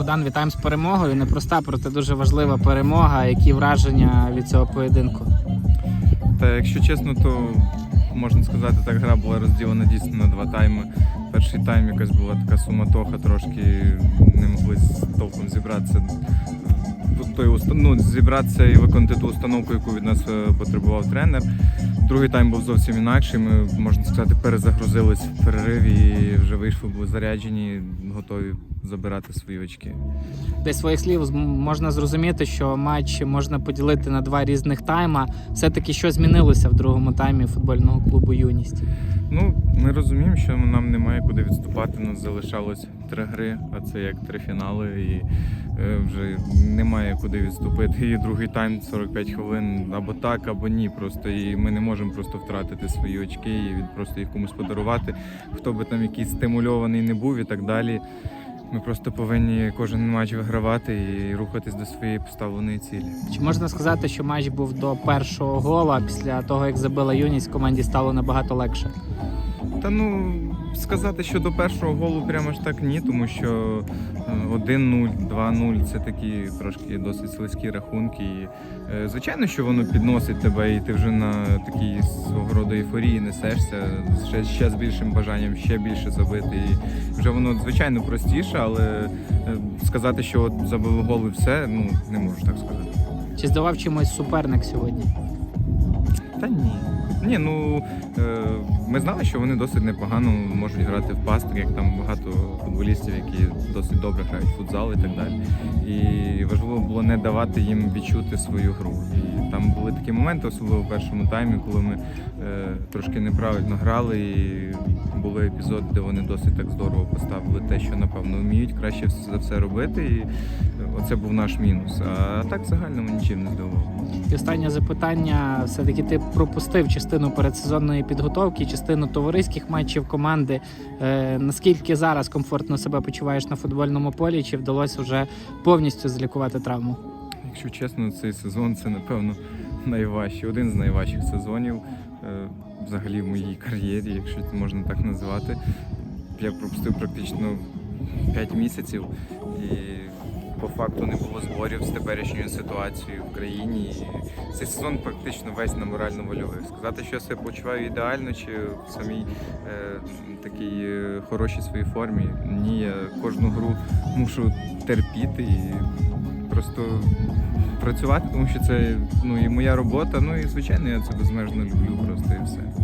Богдан, вітаємо з перемогою. Непроста, проте дуже важлива перемога. Які враження від цього поєдинку? Та якщо чесно, то можна сказати, так гра була розділена дійсно на два тайми. Перший тайм якась була така суматоха, трошки не могли з- толком зібратися. Той ну, зібратися і виконати ту установку, яку від нас е, потребував тренер. Другий тайм був зовсім інакший. Ми, можна сказати, перезагрузились в перерив і вже вийшли, були заряджені, готові забирати свої очки. Десь своїх слів можна зрозуміти, що матч можна поділити на два різних тайма. Все-таки що змінилося в другому таймі футбольного клубу Юність? Ну, ми розуміємо, що нам немає куди відступати. У нас залишалось три гри, а це як три фінали, і вже немає куди відступити. І другий тайм 45 хвилин або так, або ні. Просто і ми не можемо просто втратити свої очки і просто їх комусь подарувати. Хто би там якийсь стимульований не був і так далі. Ми просто повинні кожен матч вигравати і рухатись до своєї поставленої цілі. Чи можна сказати, що матч був до першого гола? Після того, як забила юність, команді стало набагато легше? Та ну сказати, що до першого голу прямо ж так ні, тому що е, 1-0, 2-0 це такі трошки досить слизькі рахунки. І, е, звичайно, що воно підносить тебе, і ти вже на такій свого роду ейфорії несешся ще, ще з більшим бажанням, ще більше забити. І вже воно звичайно простіше, але е, сказати, що от забили гол і все, ну не можу так сказати. Чи здавав чимось суперник сьогодні? Та ні. Ні, ну е, ми знали, що вони досить непогано можуть грати в пастик, як там багато футболістів, які досить добре грають в футзал і так далі. І важливо було не давати їм відчути свою гру. І там були такі моменти, особливо в першому таймі, коли ми е, трошки неправильно грали. І були епізоди, де вони досить так здорово поставили те, що напевно вміють краще за все робити. І оце був наш мінус. А так в загальному нічим не здивував. І останнє запитання: все-таки ти пропустив частину передсезонної підготовки, частину товариських матчів команди. Е, наскільки зараз комфортно себе почуваєш на футбольному полі? Чи вдалося вже повністю злікувати травму? Якщо чесно, цей сезон це напевно найважчий, один з найважчих сезонів е, взагалі в моїй кар'єрі, якщо це можна так назвати. Я пропустив практично 5 місяців і по факту не було зборів з теперішньою ситуацією в країні. І цей сезон практично весь на морально-вольових. Сказати, що я себе почуваю ідеально чи в самій е, такій е, хорошій своїй формі. Ні, я кожну гру мушу терпіти і просто працювати, тому що це ну і моя робота. Ну і звичайно, я це безмежно люблю просто і все.